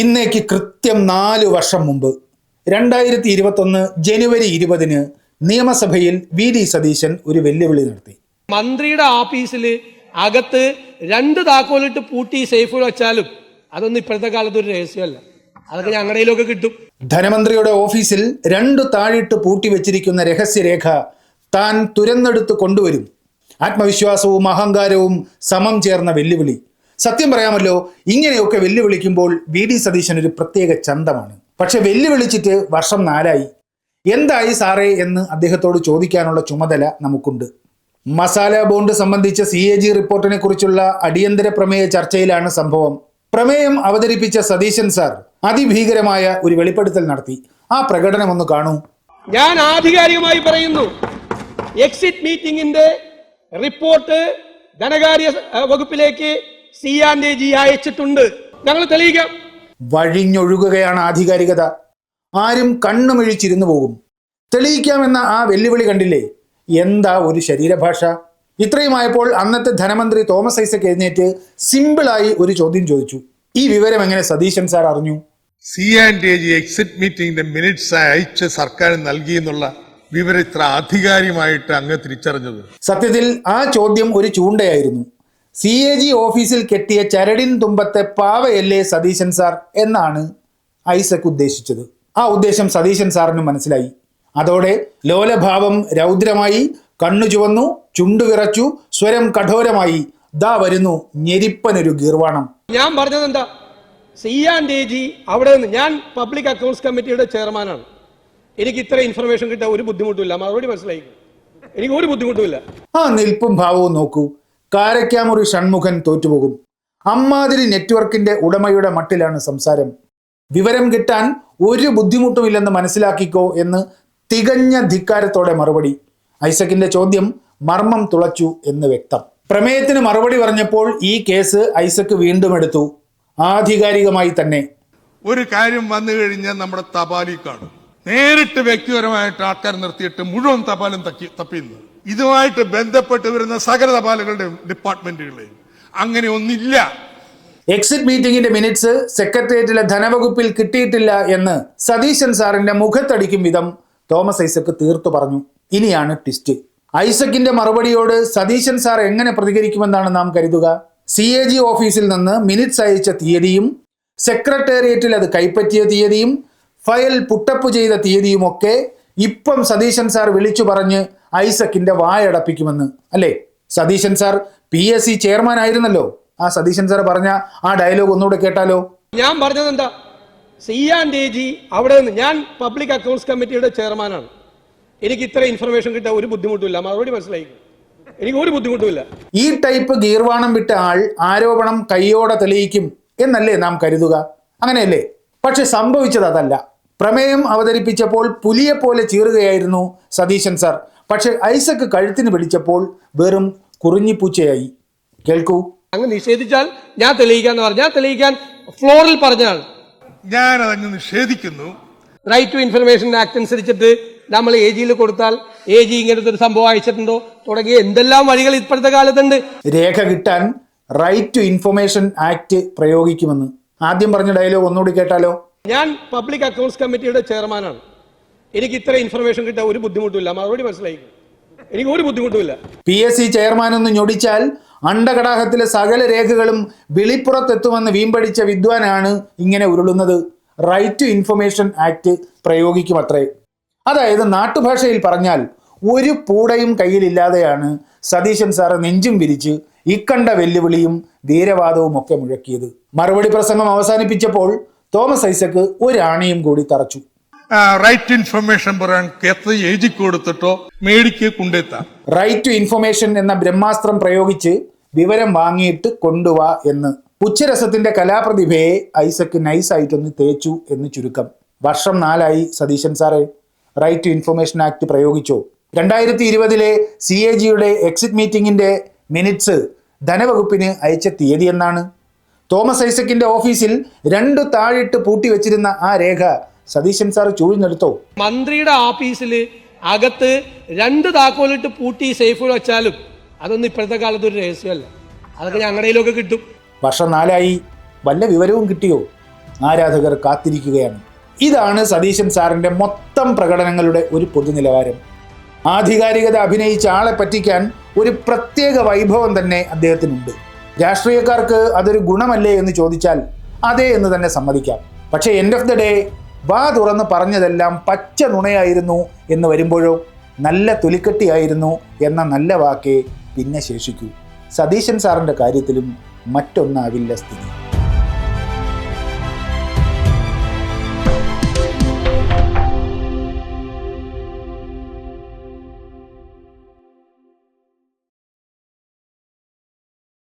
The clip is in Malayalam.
ഇന്നേക്ക് കൃത്യം നാല് വർഷം മുമ്പ് രണ്ടായിരത്തി ഇരുപത്തൊന്ന് ജനുവരി ഇരുപതിന് നിയമസഭയിൽ വി ഡി സതീശൻ ഒരു വെല്ലുവിളി നടത്തി. മന്ത്രിയുടെ ഓഫീസിൽ അകത്ത് രണ്ട് താക്കോലിട്ട് പൂട്ടി സേഫ് വെച്ചാലും അതൊന്നും ഇപ്പോഴത്തെ കാലത്ത് ഒരു രഹസ്യമല്ല. അതൊക്കെ ഞങ്ങളുടെ കിട്ടും. ധനമന്ത്രിയുടെ ഓഫീസിൽ രണ്ട് താഴിട്ട് പൂട്ടി വെച്ചിരിക്കുന്ന രഹസ്യരേഖ താൻ തുരന്നെടുത്ത് കൊണ്ടുവരും. ആത്മവിശ്വാസവും അഹങ്കാരവും സമം ചേർന്ന വെല്ലുവിളി. സത്യം പറയാമല്ലോ ഇങ്ങനെയൊക്കെ വെല്ലുവിളിക്കുമ്പോൾ വി ഡി സതീശൻ ഒരു പ്രത്യേക ചന്തമാണ്. പക്ഷെ വെല്ലുവിളിച്ചിട്ട് വർഷം നാലായി. എന്തായി സാറേ എന്ന് അദ്ദേഹത്തോട് ചോദിക്കാനുള്ള ചുമതല നമുക്കുണ്ട്. മസാല ബോണ്ട് സംബന്ധിച്ച സി എ ജി റിപ്പോർട്ടിനെ കുറിച്ചുള്ള അടിയന്തര പ്രമേയ ചർച്ചയിലാണ് സംഭവം. പ്രമേയം അവതരിപ്പിച്ച സതീശൻ സാർ അതിഭീകരമായ ഒരു വെളിപ്പെടുത്തൽ നടത്തി. ആ പ്രകടനം ഒന്ന് കാണൂ. ഞാൻ ആധികാരികമായി പറയുന്നു എക്സിറ്റ് മീറ്റിംഗിന്റെ റിപ്പോർട്ട് ധനകാര്യ വകുപ്പിലേക്ക് സി ആൻഡ് ജി അയച്ചിട്ടുണ്ട്. ഞങ്ങൾ തെളിയിക്കാം. വഴിഞ്ഞൊഴുകുകയാണ് ആധികാരികത. ആരും കണ്ണുമിഴിച്ചിരുന്നു പോകും. തെളിയിക്കാമെന്ന ആ വെല്ലുവിളി കണ്ടില്ലേ? എന്താ ഒരു ശരീരഭാഷ? ഇത്രയുമായപ്പോൾ അന്നത്തെ ധനമന്ത്രി തോമസ് ഐസക് എഴുന്നേറ്റ് സിമ്പിളായി ഒരു ചോദ്യം ചോദിച്ചു. ഈ വിവരം എങ്ങനെ സതീശൻ സാർ അറിഞ്ഞു? C and A G exit മീറ്റിംഗിന്റെ minutes അയച്ച് സർക്കാർ നൽകി എന്നുള്ള വിവരം ഇത്ര ആധികാരികമായിട്ട് അങ്ങ് തിരിച്ചറിഞ്ഞത്. സത്യത്തിൽ ആ ചോദ്യം ഒരു ചൂണ്ടയായിരുന്നു. സി എ ജി ഓഫീസിൽ കെട്ടിയ ചരടിൻ തുമ്പത്തെ പാവയല്ലേ സതീശൻ സാർ എന്നാണ് ഐസക് ഉദ്ദേശിച്ചത്. ആ ഉദ്ദേശം സതീശൻ സാറിന് മനസ്സിലായി. അതോടെ ലോലഭാവം രൗദ്രമായി കണ്ണു ചുവന്നു ചുണ്ടു വിറച്ചു സ്വരം കഠോരമായി ദാ വരുന്നു ഞെരിപ്പനൊരു ഗീർവാണം. ഞാൻ പറഞ്ഞത് എന്താ? സി ആൻഡ് എ ജി അവിടെ നിന്ന് ഞാൻ പബ്ലിക് അക്കൗണ്ട്സ് കമ്മിറ്റിയുടെ ചെയർമാനാണ്. എനിക്ക് ഇത്ര ഇൻഫർമേഷൻ കിട്ടാൻ ഒരു ബുദ്ധിമുട്ടില്ല മറുപടി മനസ്സിലായി. എനിക്ക് ഒരു ബുദ്ധിമുട്ടുമില്ല. ആ നിൽപ്പും ഭാവവും നോക്കൂ. കാരക്കാമുറി ഷൺമുഖൻ തോറ്റുപോകും. അമ്മാതിരി നെറ്റ്വർക്കിന്റെ ഉടമയുടെ മട്ടിലാണ് സംസാരം. വിവരം കിട്ടാൻ ഒരു ബുദ്ധിമുട്ടുമില്ലെന്ന് മനസ്സിലാക്കിക്കോ എന്ന് തികഞ്ഞ ധിക്കാരത്തോടെ മറുപടി. ഐസക്കിന്റെ ചോദ്യം മർമ്മം തുളച്ചു എന്ന് വ്യക്തം. പ്രമേയത്തിന് മറുപടി പറഞ്ഞപ്പോൾ ഈ കേസ് ഐസക്ക് വീണ്ടും എടുത്തു. ആധികാരികമായി തന്നെ. ഒരു കാര്യം വന്നു കഴിഞ്ഞാൽ നമ്മുടെ തപാലിൽ കാണും നേരിട്ട് വ്യക്തിപരമായിട്ട് ആൾക്കാർ നിർത്തിയിട്ട് മുഴുവൻ തപാലും തക്കി തപ്പിയുന്നു ഇതുമായിട്ട് ബന്ധപ്പെട്ട് വരുന്ന സകല തപാലുകളുടെ ഡിപ്പാർട്ട്മെന്റുകളെയും അങ്ങനെ ഒന്നില്ല. എക്സിറ്റ് മീറ്റിംഗിന്റെ മിനിറ്റ്സ് സെക്രട്ടേറിയറ്റിലെ ധനവകുപ്പിൽ കിട്ടിയിട്ടില്ല എന്ന് സതീശൻ സാറിന്റെ മുഖത്തടിക്കും വിധം തോമസ് ഐസക്ക് തീർത്തു പറഞ്ഞു. ഇനിയാണ് ട്വിസ്റ്റ് ഐസക്കിന്റെ മറുപടിയോട് സതീശൻ സാർ എങ്ങനെ പ്രതികരിക്കുമെന്നാണ് നാം കരുതുക? സി എ ജി ഓഫീസിൽ നിന്ന് മിനിറ്റ്സ് അയച്ച തീയതിയും സെക്രട്ടേറിയറ്റിൽ അത് കൈപ്പറ്റിയ തീയതിയും ഫയൽ പുട്ടപ്പ് ചെയ്ത തീയതിയും ഒക്കെ ഇപ്പം സതീശൻ സാർ വിളിച്ചു പറഞ്ഞ് ഐസക്കിന്റെ വായടപ്പിക്കുമെന്ന് അല്ലേ? Satheesan sir P S C chairman ആയിരുന്നല്ലോ. ആ സതീശൻ സാർ പറഞ്ഞ ആ ഡയലോഗ് ഒന്നുകൂടെ കേട്ടാലോ? ഞാൻ പറഞ്ഞത് എന്താ? സി ആൻഡ് എ ജി അവിടെ നിന്ന് ഞാൻ പബ്ലിക് അക്കൗണ്ട്സ് കമ്മിറ്റിയുടെ ചെയർമാനാണ്. എനിക്ക് ഇത്ര ഇൻഫർമേഷൻ കിട്ടാൻ ഒരു ബുദ്ധിമുട്ടില്ല മറുപടി മനസ്സിലായി എനിക്ക് ഒരു ബുദ്ധിമുട്ടുമില്ല. ഈ ടൈപ്പ് ഗീർവാണം വിട്ട ആൾ ആരോപണം കയ്യോടെ തെളിയിക്കും എന്നല്ലേ നാം കരുതുക? അങ്ങനെയല്ലേ? പക്ഷെ സംഭവിച്ചത് അതല്ല. പ്രമേയം അവതരിപ്പിച്ചപ്പോൾ പുലിയെ പോലെ ചീറുകയായിരുന്നു സതീശൻ സാർ. പക്ഷെ ഐസക്ക് കഴുത്തിന് പിടിച്ചപ്പോൾ വെറും കുറിഞ്ഞിപ്പൂച്ചയായി. കേൾക്കൂ. അങ്ങ് നിഷേധിച്ചാൽ ഞാൻ തെളിയിക്കാന്ന് പറഞ്ഞു ഞാൻ തെളിയിക്കാൻ ഫ്ലോറിൽ പറഞ്ഞാണ് ഞാൻ അതങ്ങ് നിഷേധിക്കുന്നു. റൈറ്റ് ടു ഇൻഫർമേഷൻ ആക്ട് അനുസരിച്ചിട്ട് നമ്മൾ എ ജിയിൽ കൊടുത്താൽ എ ജി ഇങ്ങനത്തെ ഒരു സംഭവം അയച്ചിട്ടുണ്ടോ? തുടങ്ങിയ എന്തെല്ലാം വഴികൾ ഇപ്പോഴത്തെ കാലത്തുണ്ട്? രേഖ കിട്ടാൻ റൈറ്റ് ടു ഇൻഫർമേഷൻ ആക്ട് പ്രയോഗിക്കുമെന്ന്. ആദ്യം പറഞ്ഞ ഡയലോഗ് ഒന്നുകൂടി കേട്ടാലോ? ഞാൻ പബ്ലിക് അക്കൗണ്ട്സ് കമ്മിറ്റിയുടെ ചെയർമാനാണ് എനിക്ക് ഇത്ര ഇൻഫർമേഷൻ കിട്ടാൻ ഒരു ബുദ്ധിമുട്ടില്ല മറുപടി മനസ്സിലായി എനിക്ക് ഒരു ബുദ്ധിമുട്ടുമില്ല. പി എസ് സി ചെയർമാൻ ഒന്ന് ഞൊടിച്ചാൽ അണ്ടകടാഹത്തിലെ സകല രേഖകളും വെളിപ്പുറത്തെത്തുമെന്ന് വീമ്പടിച്ച വിദ്വാനാണ് ഇങ്ങനെ ഉരുളുന്നത്. റൈറ്റ് ടു ഇൻഫർമേഷൻ ആക്ട് പ്രയോഗിക്കും അത്രേ. അതായത് നാട്ടുഭാഷയിൽ പറഞ്ഞാൽ ഒരു പൂടയും കയ്യിലില്ലാതെയാണ് സതീശൻ സാറ് നെഞ്ചും വിരിച്ച് ഇക്കണ്ട വെല്ലുവിളിയും ധീരവാദവും ഒക്കെ മുഴക്കിയത്. മറുപടി പ്രസംഗം അവസാനിപ്പിച്ചപ്പോൾ തോമസ് ഐസക്ക് ഒരാണിയും കൂടി തറച്ചു. റൈറ്റ് ഇൻഫർമേഷൻ പറയാൻ എത്ര എഴുതി കൊടുത്തിട്ടോ മേടിക്ക് കൊണ്ടെത്താം. റൈറ്റ് ടു ഇൻഫർമേഷൻ എന്ന ബ്രഹ്മാസ്ത്രം പ്രയോഗിച്ച് വിവരം വാങ്ങിയിട്ട് കൊണ്ടുവാ എന്ന്. ഉച്ചരസത്തിന്റെ കലാപ്രതിഭയെ ഐസക്ക് നൈസായിട്ടൊന്ന് തേച്ചു എന്ന് ചുരുക്കം. വർഷം നാലായി സതീശൻ സാറെ. റൈറ്റ് ടു ഇൻഫർമേഷൻ ആക്ട് പ്രയോഗിച്ചോ. രണ്ടായിരത്തി ഇരുപതിലെ സി എ ജിയുടെ എക്സിറ്റ് മീറ്റിംഗിന്റെ മിനിറ്റ്സ് ധനവകുപ്പിന് അയച്ച തീയതി എന്നാണ്. തോമസ് ഐസക്കിന്റെ ഓഫീസിൽ രണ്ടു താഴിട്ട് പൂട്ടി വെച്ചിരുന്ന ആ രേഖ സതീശൻ സാർ ചൂഴ്ന്നെടുത്തോ മന്ത്രിയുടെ ഓഫീസിൽ അകത്ത് രണ്ട് താക്കോലിട്ട് പൂട്ടി സേഫ് വെച്ചാലും അതൊന്നും ഇപ്പോഴത്തെ കാലത്ത് ഒരു രഹസ്യമല്ല. അതൊക്കെ ഞങ്ങളുടെ കിട്ടും. വർഷം നാലായി വല്ല വിവരവും കിട്ടിയോ? ആരാധകർ കാത്തിരിക്കുകയാണ്. ഇതാണ് സതീശൻ സാറിന്റെ മൊത്തം പ്രകടനങ്ങളുടെ ഒരു പൊതുനിലവാരം ആധികാരികത അഭിനയിച്ച ആളെ പറ്റിക്കാൻ ഒരു പ്രത്യേക വൈഭവം തന്നെ അദ്ദേഹത്തിനുണ്ട്. രാഷ്ട്രീയക്കാർക്ക് അതൊരു ഗുണമല്ലേ എന്ന് ചോദിച്ചാൽ അതേ എന്ന് തന്നെ സമ്മതിക്കാം. പക്ഷേ എൻഡ് ഓഫ് ദ ഡേ വാ തുറന്ന് പറഞ്ഞതെല്ലാം പച്ച നുണയായിരുന്നു എന്ന് വരുമ്പോഴോ നല്ല തൊലിക്കെട്ടിയായിരുന്നു എന്ന നല്ല വാക്കേ പിന്നെ ശേഷിക്കൂ. സതീശൻ സാറിന്റെ കാര്യത്തിലും മറ്റൊന്നാവില്ല സ്ഥിതി.